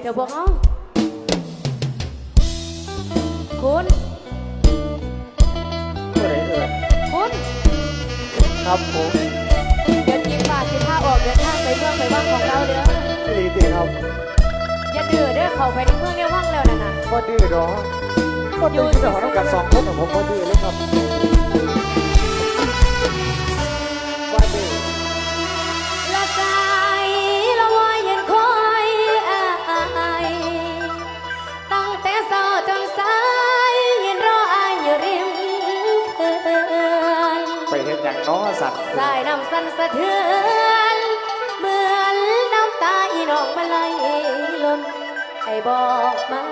เถอะพวกเขาคุณผู้ใดเอ่ยคุณครับผมเดี๋ยวจิบบาทสิบห้าออกเดินทางไปเมืองไปว่างของเราเด้อดีดีครับอย่าดื้อเด้อเขาไปในเมืองในว่างแล้วนะนะบ่ดื้อหรอกบ่ดื้อที่ราต้องการสองคนแต่ผมบ่ดื้อเลยครับ อสัตสายน้ำสั่นสะเทือนเหมือนน้ำตาอีน้องมาไหลล้นไอ้บอกมา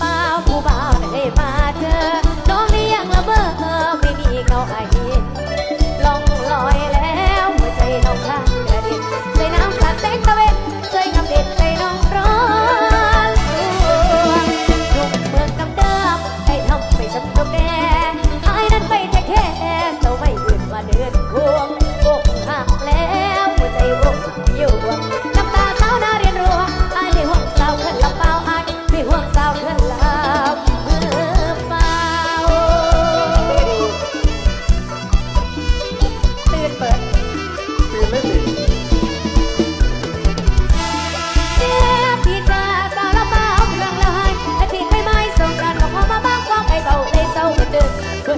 包不包 phủ.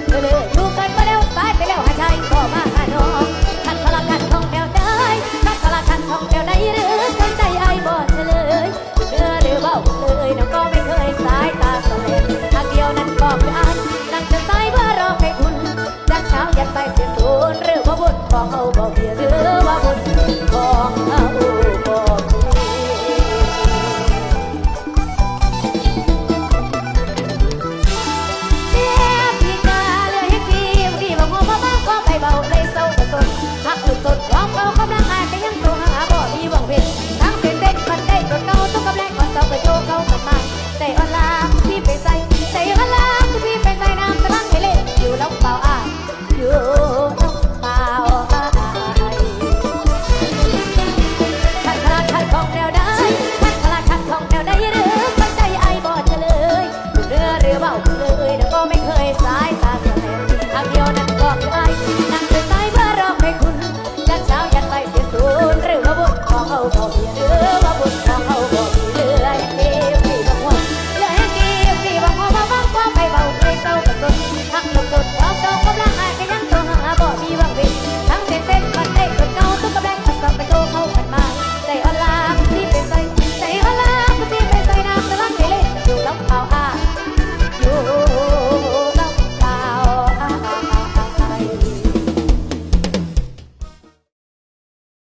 เออลูกันมาแล้วตาไปแล้วหาใจก็มาหาน้องขันพลังขันทองแถวได้ขันพลังขันทองแถวได้หรือกันใจไอ้บ่เฉลยเนื้อหรือเบาเลยน้อก็ไม่เคยสายตาเสลยทางเดียวนั้นบอกคืออันนั่งจะสายเพื่อรอให้คุณจากเช้ายันไปเสียศูนหรือว่าบุญบอกเอาบอกเบียหรือว่าบุญบอก